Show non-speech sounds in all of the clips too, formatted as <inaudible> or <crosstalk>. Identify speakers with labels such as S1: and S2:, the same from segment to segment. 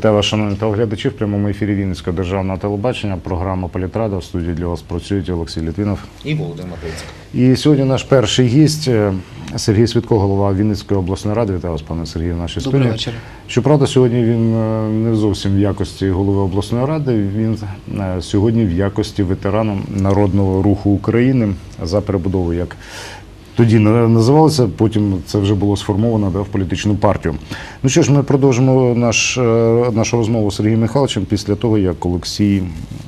S1: Вітаю вас, шановні телеглядачі. В прямому ефірі Вінницького державного телебачення. Програма Політрада. В студії для вас працюють Олексій Літвінов.
S2: І Володимир Грицьк.
S1: І сьогодні наш перший гість е, Сергій Свідко, голова Вінницької обласної ради. Вітаю вас, пане Сергію, в нашій
S3: Доброго
S1: студії.
S3: вечора.
S1: Щоправда, сьогодні він е, не зовсім в якості голови обласної ради. Він е, сьогодні в якості ветерана народного руху України за перебудову, як тоді на- називалося. Потім це вже було сформовано да, в політичну партію. Ну що ж, ми продовжимо наш, е, нашу розмову з Сергієм Михайловичем після того, як Олексій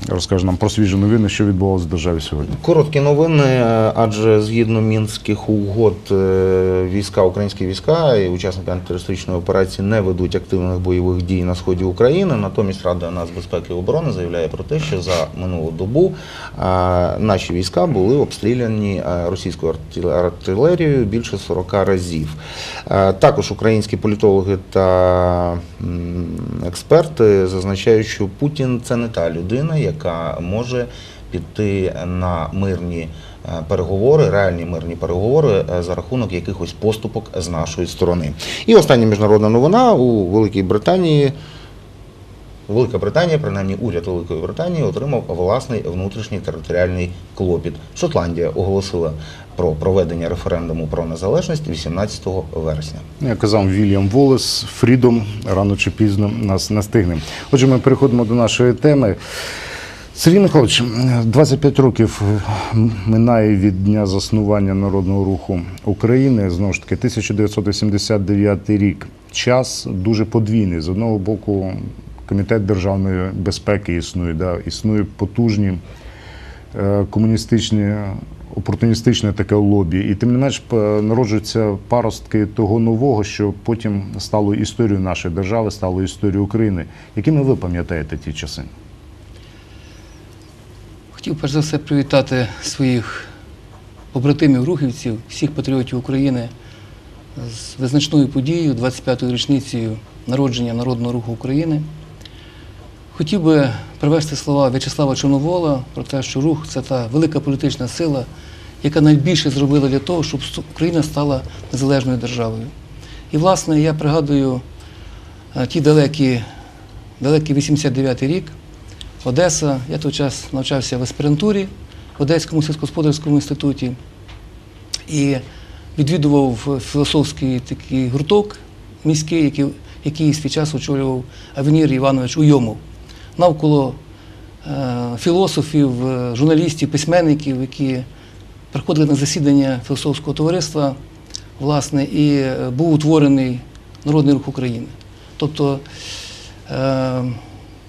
S1: розкаже нам про свіжі новини, що відбувалося в державі сьогодні.
S2: Короткі новини, е, адже згідно мінських угод е, війська, українські війська і учасники антитерористичної операції не ведуть активних бойових дій на сході України. Натомість Рада нацбезпеки і оборони заявляє про те, що за минулу добу наші війська були обстріляні російською арті- артилерією більше 40 разів. Е, Також українські політологи та експерти зазначають, що Путін це не та людина, яка може піти на мирні е, переговори, реальні мирні переговори е, за рахунок якихось поступок з нашої сторони. І остання міжнародна новина у Великій Британії. Велика Британія, принаймні уряд Великої Британії, отримав власний внутрішній територіальний клопіт. Шотландія оголосила про проведення референдуму про незалежність 18 вересня.
S1: Як казав Вільям Волес, Фрідом рано чи пізно нас настигне. Отже, ми переходимо до нашої теми. Сергій Михайлович, 25 років минає від дня заснування народного руху України. Знову ж таки, 1989 рік. Час дуже подвійний. З одного боку, комітет державної безпеки існує, да, існує потужні е, комуністичні, опортуністичне таке лобі. І тим не менш народжуються паростки того нового, що потім стало історією нашої держави, стало історією України. Якими ви пам'ятаєте ті часи?
S3: Хотів перш за все привітати своїх побратимів рухівців, всіх патріотів України з визначною подією, 25-ю річницею народження Народного руху України. Хотів би привести слова В'ячеслава Чорновола про те, що рух це та велика політична сила, яка найбільше зробила для того, щоб Україна стала незалежною державою. І, власне, я пригадую е, ті далекі, далекий 89-й рік, Одеса. Я той час навчався в аспірантурі в Одеському сільськогосподарському інституті і відвідував філософський такий гурток міський, який, який свій час очолював Авенір Іванович Уйомов. Навколо е, філософів, е, журналістів, письменників, які приходили на засідання філософського товариства, власне, і е, був утворений Народний рух України. Тобто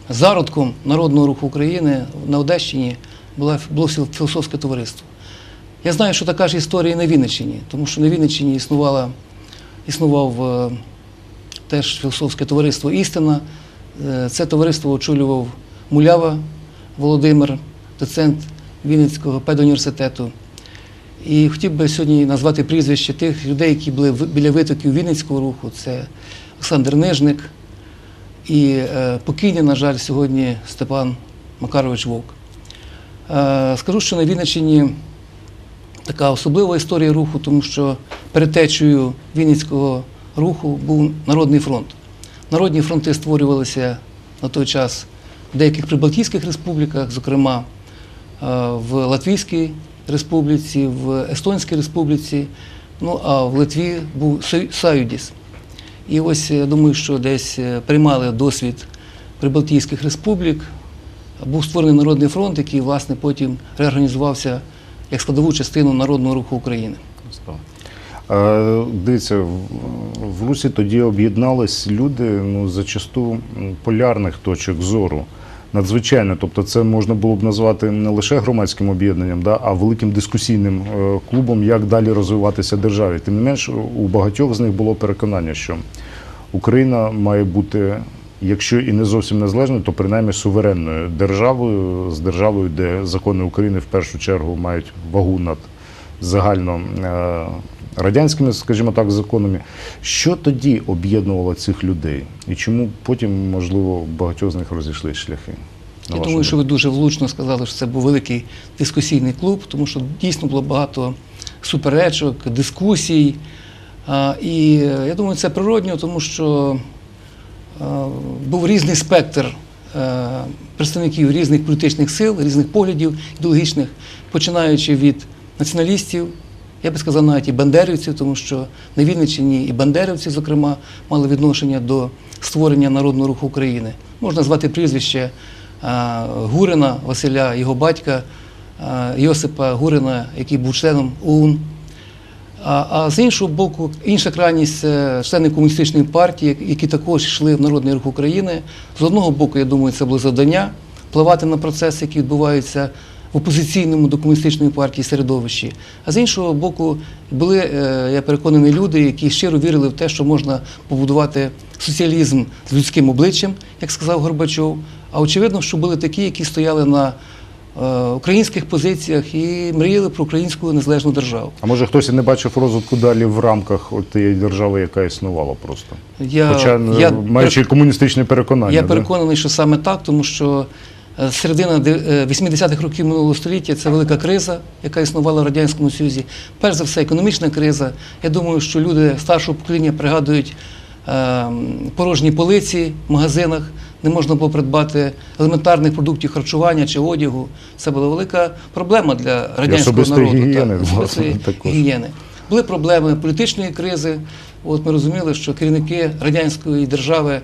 S3: зародком Народного руху України на Одещині було філософське товариство. Я знаю, що така ж історія і на Вінниччині, тому що на Вінниччині існувала, існував теж філософське товариство Істина. Е, Це товариство очолював Мулява Володимир, доцент Вінницького педуніверситету. І хотів би сьогодні назвати прізвище тих людей, які були біля витоків Вінницького руху. Це Олександр Нижник і е, покійний, на жаль, сьогодні Степан Макарович Вовк. Е, скажу, що на Вінниччині така особлива історія руху, тому що перетечею Вінницького руху був Народний фронт. Народні фронти створювалися на той час в деяких прибалтійських республіках, зокрема е, в Латвійській республіці, в Естонській республіці, ну а в Литві був Саюдіс. І ось я думаю, що десь е, приймали досвід Прибалтійських республік. Був створений Народний фронт, який, власне, потім реорганізувався як складову частину Народного руху України.
S1: Дивіться, в- в Русі тоді об'єднались люди ну, зачасту полярних точок зору. Надзвичайно, тобто це можна було б назвати не лише громадським об'єднанням, да, а великим дискусійним е, клубом, як далі розвиватися державі. Тим не менш, у багатьох з них було переконання, що Україна має бути, якщо і не зовсім незалежною, то принаймні суверенною державою, з державою, де закони України в першу чергу мають вагу над загально е, радянськими, скажімо так, законами. Що тоді об'єднувало цих людей? І чому потім, можливо, багатьох з них розійшли шляхи?
S3: Я думаю, що ви дуже влучно сказали, що це був великий дискусійний клуб, тому що дійсно було багато суперечок, дискусій. І е, я думаю, це природньо, тому що е, був різний спектр е, представників різних політичних сил, різних поглядів ідеологічних, починаючи від націоналістів, я би сказав, навіть і бандерівців, тому що на Вінниччині і бандерівці, зокрема, мали відношення до створення народного руху України. Можна назвати прізвище е, Гурина Василя, його батька е, Йосипа Гурина, який був членом ОУН. А, з іншого боку, інша крайність члени комуністичної партії, які також йшли в Народний рух України. З одного боку, я думаю, це було завдання впливати на процеси, які відбуваються опозиційному до комуністичної партії середовищі. А з іншого боку, були, е, я переконаний, люди, які щиро вірили в те, що можна побудувати соціалізм з людським обличчям, як сказав Горбачов. А очевидно, що були такі, які стояли на е, українських позиціях і мріяли про українську незалежну державу.
S1: А може хтось і не бачив розвитку далі в рамках от тієї держави, яка існувала просто.
S3: Я,
S1: Хоча
S3: я,
S1: маючи комуністичне переконання.
S3: я
S1: да?
S3: переконаний, що саме так, тому що е, середина де- е, 80-х років минулого століття це велика криза, яка існувала в Радянському Союзі. Перш за все, економічна криза. Я думаю, що люди старшого покоління пригадують е, порожні полиці в магазинах, не можна було придбати елементарних продуктів харчування чи одягу. Це була велика проблема для радянського
S1: особистої
S3: народу.
S1: гігієни,
S3: так,
S1: власне, також.
S3: гігієни. Були проблеми політичної кризи. От ми розуміли, що керівники радянської держави е,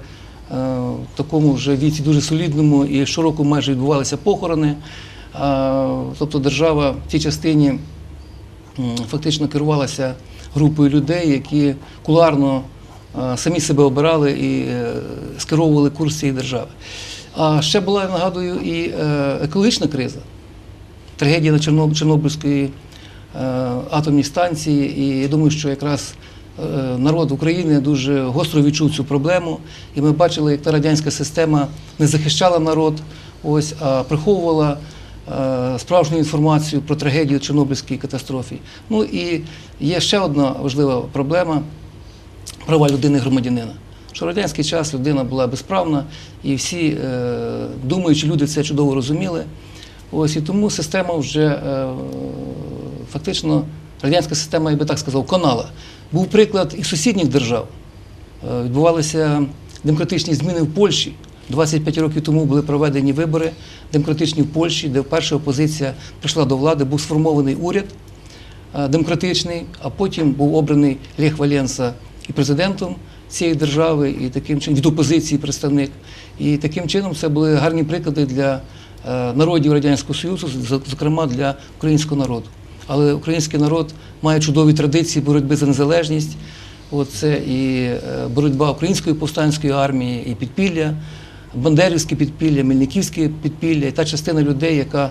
S3: в такому вже віці дуже солідному і щороку майже відбувалися похорони. Тобто держава в тій частині фактично керувалася групою людей, які куларно е, самі себе обирали і е, скеровували курс цієї держави. А ще була, я нагадую, і е, екологічна криза трагедія на Чорноб- Чорнобильської е, атомній станції. І я думаю, що якраз е, народ України дуже гостро відчув цю проблему. І ми бачили, як та радянська система не захищала народ, ось, а приховувала е, справжню інформацію про трагедію Чорнобильської катастрофи. Ну і є ще одна важлива проблема права людини-громадянина. Що в радянський час людина була безправна, і всі е, думаючі люди це чудово розуміли. Ось і тому система вже е, фактично радянська система, я би так сказав, конала. Був приклад і сусідніх держав. Е, Відбувалися демократичні зміни в Польщі. 25 років тому були проведені вибори демократичні в Польщі, де вперше опозиція прийшла до влади, був сформований уряд е, демократичний, а потім був обраний Лех Валенса і президентом цієї держави, і таким чином від опозиції представник. І таким чином це були гарні приклади для е, народів Радянського Союзу, зокрема для українського народу. Але український народ має чудові традиції боротьби за незалежність. От це і е, боротьба української повстанської армії, і підпілля, бандерівське підпілля, мельниківське підпілля, і та частина людей, яка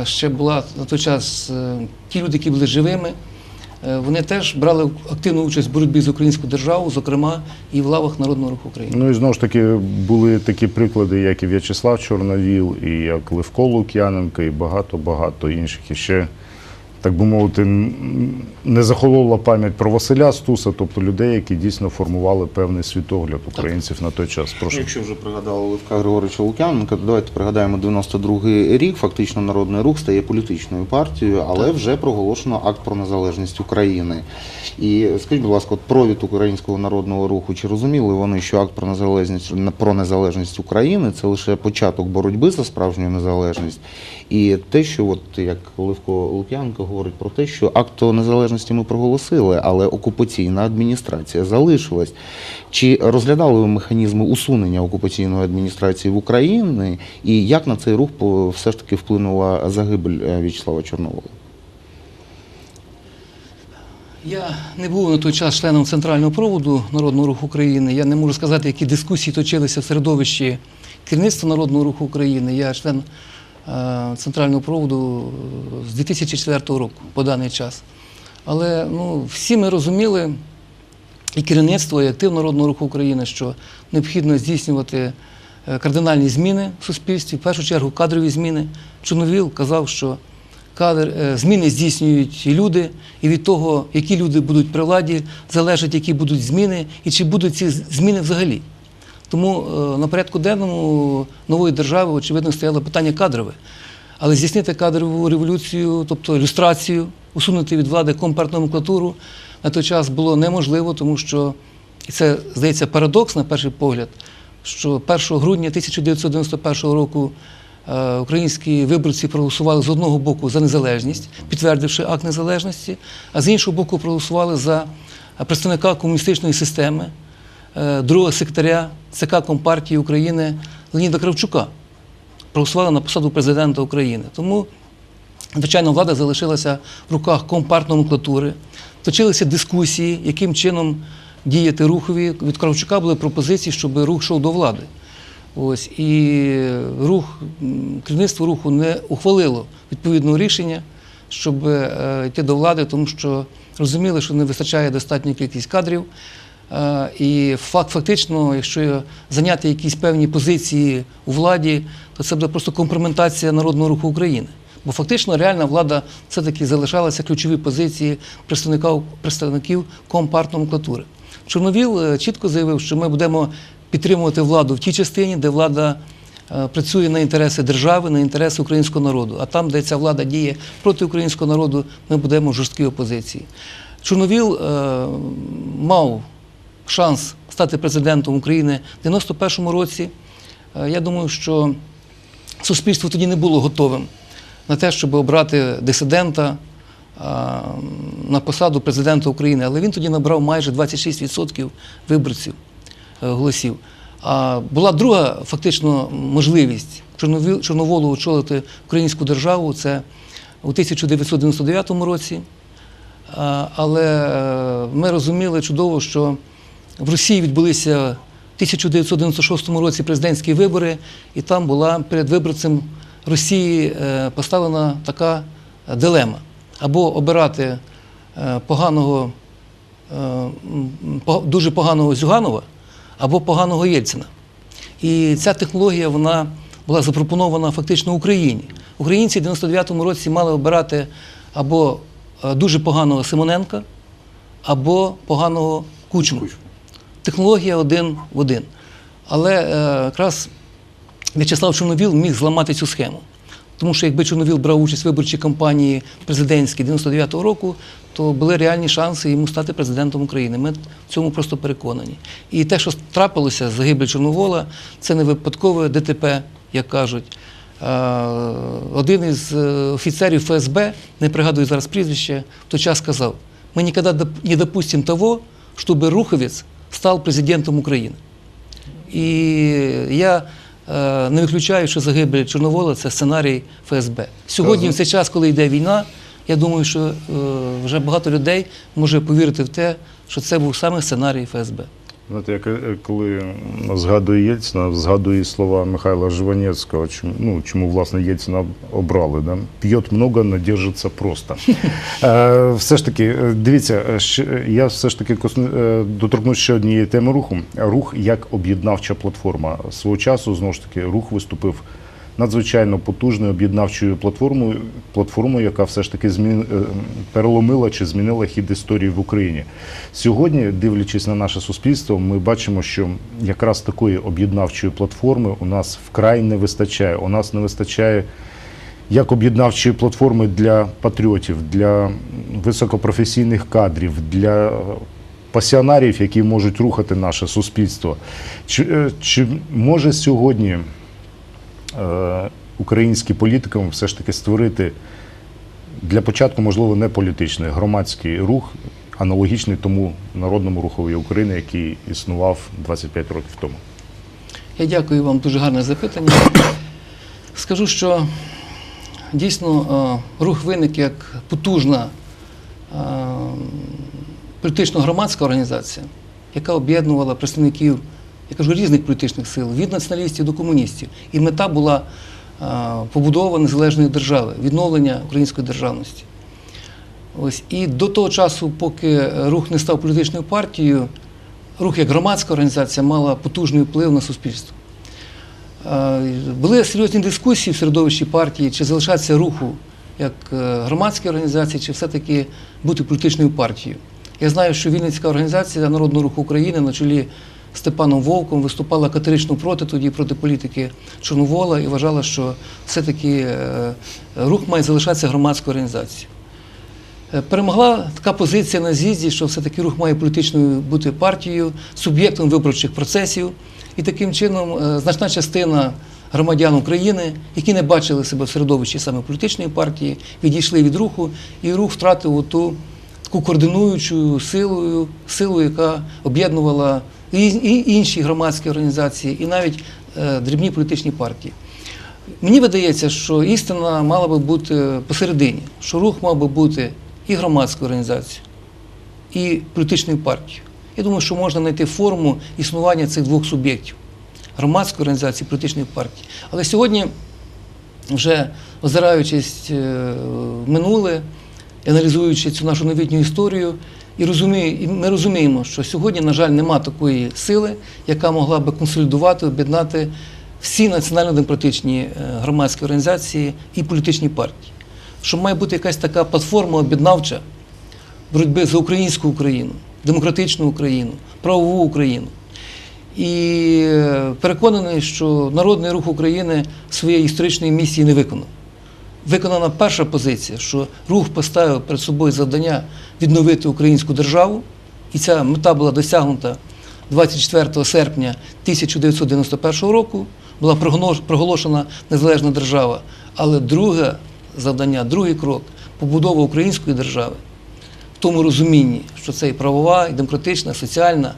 S3: е, ще була на той час, е, ті люди, які були живими, вони теж брали активну участь в боротьбі з українською державою, зокрема і в лавах Народного руху України.
S1: Ну і знову ж таки були такі приклади, як і В'ячеслав Чорновіл, і як Левко Лук'яненко, і багато-багато інших. І ще, так би мовити, не захолола пам'ять про Василя Стуса, тобто людей, які дійсно формували певний світогляд українців на той час. Прошу.
S2: Якщо вже пригадали Левка Григоровича Лук'яненка, то давайте пригадаємо 92-й рік. Фактично Народний рух стає політичною партією, але вже проголошено акт про незалежність України. І скажіть, будь ласка, от провід українського народного руху, чи розуміли вони, що акт про незалежність про незалежність України це лише початок боротьби за справжню незалежність? І те, що от як Левко Лук'яненко говорить про те, що акт незалежності ми проголосили, але окупаційна адміністрація залишилась. Чи розглядали ви механізми усунення окупаційної адміністрації в Україні, і як на цей рух все ж таки вплинула загибель е, В'ячеслава Чорновола?
S3: Я не був на той час членом центрального проводу Народного руху України. Я не можу сказати, які дискусії точилися в середовищі керівництва Народного руху України. Я член центрального проводу е, з 2004 року по даний час. Але ну, всі ми розуміли, і керівництво, і актив Народного руху України, що необхідно здійснювати е, кардинальні зміни в суспільстві, в першу чергу кадрові зміни. Чорновіл казав, що кадр, е, зміни здійснюють люди, і від того, які люди будуть при владі, залежить, які будуть зміни, і чи будуть ці зміни взагалі. Тому е, на порядку денному нової держави, очевидно, стояло питання кадрове. Але здійснити кадрову революцію, тобто люстрацію, усунути від влади компартноменклатуру на той час було неможливо, тому що і це здається парадокс на перший погляд. що 1 грудня 1991 року е, українські виборці проголосували з одного боку за незалежність, підтвердивши акт незалежності, а з іншого боку проголосували за представника комуністичної системи, другого секретаря ЦК Компартії України Леоніда Кравчука. Проголосували на посаду президента України. Тому Звичайно, влада залишилася в руках компартноменклатури. Точилися дискусії, яким чином діяти рухові. Від Кравчука були пропозиції, щоб рух йшов до влади. Ось, і рух, керівництво руху не ухвалило відповідного рішення, щоб е, йти до влади, тому що розуміли, що не вистачає достатньої кількість кадрів. Е, І факт, фактично, якщо зайняти якісь певні позиції у владі, то це буде просто компрометація народного руху України. Бо фактично реальна влада все-таки залишалася ключові позиції представників, представників компартноменклатури. Чорновіл е, чітко заявив, що ми будемо підтримувати владу в тій частині, де влада е, працює на інтереси держави, на інтереси українського народу. А там, де ця влада діє проти українського народу, ми будемо в жорсткій опозиції. Чорновіл е, мав шанс стати президентом України в 91-му році. Е, Я думаю, що суспільство тоді не було готовим на те, щоб обрати дисидента на посаду президента України. Але він тоді набрав майже 26% виборців е, голосів. А була друга фактично можливість Чорноволу очолити українську державу. Це у 1999 році. Але е, ми розуміли чудово, що в Росії відбулися в 1996 році президентські вибори, і там була перед виборцем Росії е, поставлена така е, дилема: або обирати е, поганого, дуже поганого Зюганова, або поганого Єльцина. І ця технологія вона була запропонована фактично Україні. Українці в 99-му році мали обирати або дуже поганого Симоненка, або поганого Кучму. Технологія один в один. Але е, якраз В'ячеслав Чорновіл міг зламати цю схему. Тому що якби Чорновіл брав участь в виборчій кампанії президентській 99-го року, то були реальні шанси йому стати президентом України. Ми в цьому просто переконані. І те, що трапилося з загибель Чорновола, це не випадкове ДТП, як кажуть. Е, Один із е, офіцерів ФСБ, не пригадую зараз прізвище, в той час сказав: ми ніколи не допустим того, щоб Руховець став президентом України. І я е, не виключаю, що загибель Чорновола це сценарій ФСБ. Сьогодні, в цей час, коли йде війна, я думаю, що е, вже багато людей може повірити в те, що це був саме сценарій ФСБ.
S1: Знаєте, як е, коли згадую Єльцина, згадую слова Михайла Жванецького, чому, ну, чому власне Єльцина обрали. Да? П'єт много, но держиться просто. <laughs> Е, все ж таки, е, дивіться, я все ж таки доторкнусь ще однієї теми руху. Рух як об'єднавча платформа. Свого часу, знову ж таки, рух виступив надзвичайно потужною об'єднавчою платформою, платформою, яка все ж таки змін, е, переломила чи змінила хід історії в Україні. Сьогодні, дивлячись на наше суспільство, ми бачимо, що якраз такої об'єднавчої платформи у нас вкрай не вистачає. У нас не вистачає як об'єднавчої платформи для патріотів, для високопрофесійних кадрів, для пасіонарів, які можуть рухати наше суспільство. Чи, е, чи може сьогодні е, українські політикам все ж таки створити для початку, можливо, не політичний, громадський рух, аналогічний тому народному рухові України, який існував 25 років тому?
S3: Я дякую вам дуже гарне запитання. Скажу, що дійсно е, рух виник як потужна е, політично-громадська організація, яка об'єднувала представників, я кажу, різних політичних сил, від націоналістів до комуністів. І мета була е, побудова незалежної держави, відновлення української державності. Ось і до того часу, поки рух не став політичною партією, рух як громадська організація мала потужний вплив на суспільство. Е, Були серйозні дискусії в середовищі партії, чи залишатися руху як е, громадській організації, чи все-таки бути політичною партією. Я знаю, що Вінницька організація Народного руху України на чолі Степаном Вовком виступала категорично проти тоді, проти політики Чорновола і вважала, що все-таки е, рух має залишатися громадською організацією. Е, Перемогла така позиція на з'їзді, що все-таки рух має політичною бути партією, суб'єктом виборчих процесів. І таким чином е, значна частина громадян України, які не бачили себе в середовищі саме політичної партії, відійшли від руху, і рух втратив ту таку координуючу силу, силу, яка об'єднувала і, інші громадські організації, і навіть е, дрібні політичні партії. Мені видається, що істина мала би бути посередині, що рух мав би бути і громадською організацією, і політичною партією. Я думаю, що можна знайти форму існування цих двох суб'єктів громадської організації, політичної партії. Але сьогодні, вже озираючись е, в минуле, аналізуючи цю нашу новітню історію, і, розумію, і ми розуміємо, що сьогодні, на жаль, нема такої сили, яка могла би консолідувати, об'єднати всі національно-демократичні е, громадські організації і політичні партії. Що має бути якась така платформа об'єднавча боротьби за українську Україну, демократичну Україну, правову Україну. І е, переконаний, що Народний рух України своєї історичної місії не виконав. Виконана перша позиція, що рух поставив перед собою завдання відновити українську державу, і ця мета була досягнута 24 серпня 1991 року. Була проголошена незалежна держава. Але друге завдання, другий крок побудова української держави в тому розумінні, що це і правова, і демократична, і соціальна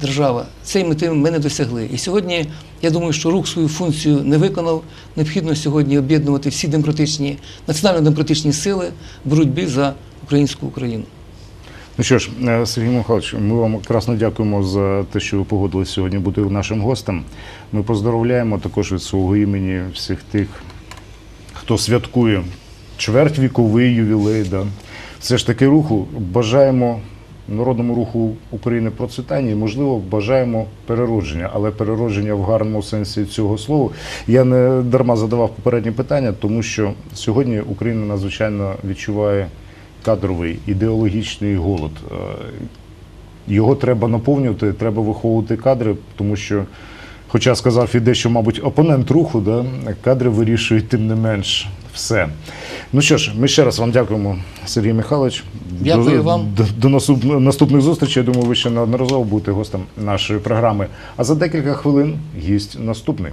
S3: держава. Цієї мети ми не досягли. І сьогодні я думаю, що рух свою функцію не виконав. Необхідно сьогодні об'єднувати всі демократичні, національно-демократичні сили в боротьбі за українську Україну.
S1: Ну що ж, е, Сергій Михайлович, ми вам красно дякуємо за те, що ви погодилися сьогодні бути нашим гостем. Ми поздоровляємо також від свого імені всіх тих, хто святкує чвертьвіковий ювілей. Да. Все ж таки руху. Бажаємо народному руху України процвітання і, можливо, бажаємо переродження, але переродження в гарному сенсі цього слова. Я не дарма задавав попередні питання, тому що сьогодні Україна надзвичайно відчуває кадровий ідеологічний голод. Е, Його треба наповнювати, треба виховувати кадри, тому що, хоча сказав і дещо, мабуть, опонент руху, да, кадри вирішують тим не менш все. Ну що ж, ми ще раз вам дякуємо, Сергій Михайлович.
S3: Дякую
S1: до,
S3: вам.
S1: До, до наступ- наступних зустрічей. Я думаю, ви ще неодноразово будете гостем нашої програми. А за декілька хвилин гість наступний.